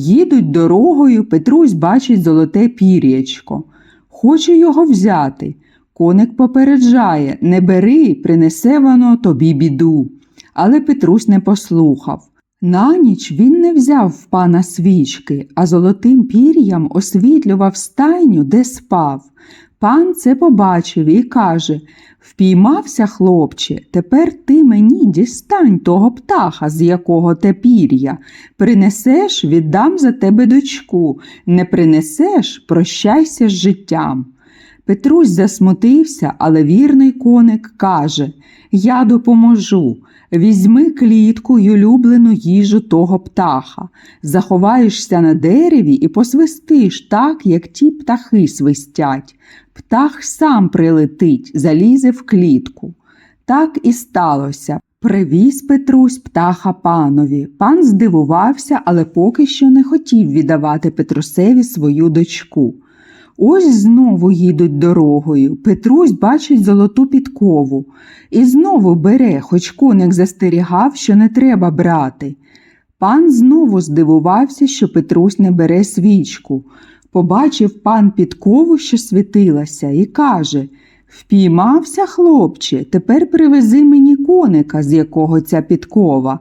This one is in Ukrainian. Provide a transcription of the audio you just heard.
Їдуть дорогою, Петрусь бачить золоте пір'ячко. Хоче його взяти. Коник попереджає не бери, принесе воно тобі біду. Але Петрусь не послухав. На ніч він не взяв в пана свічки, а золотим пір'ям освітлював стайню, де спав. Пан це побачив і каже Впіймався, хлопче, тепер ти мені дістань того птаха, з якого те пір'я. Принесеш, віддам за тебе дочку, не принесеш, прощайся з життям. Петрусь засмутився, але вірний коник каже Я допоможу. Візьми клітку й улюблену їжу того птаха, заховаєшся на дереві і посвистиш так, як ті птахи свистять. Птах сам прилетить, залізе в клітку. Так і сталося. Привіз Петрусь птаха панові. Пан здивувався, але поки що не хотів віддавати Петрусеві свою дочку. Ось знову їдуть дорогою. Петрусь бачить золоту підкову і знову бере, хоч коник застерігав, що не треба брати. Пан знову здивувався, що Петрусь не бере свічку. Побачив пан підкову, що світилася, і каже Впіймався, хлопче, тепер привези мені коника, з якого ця підкова.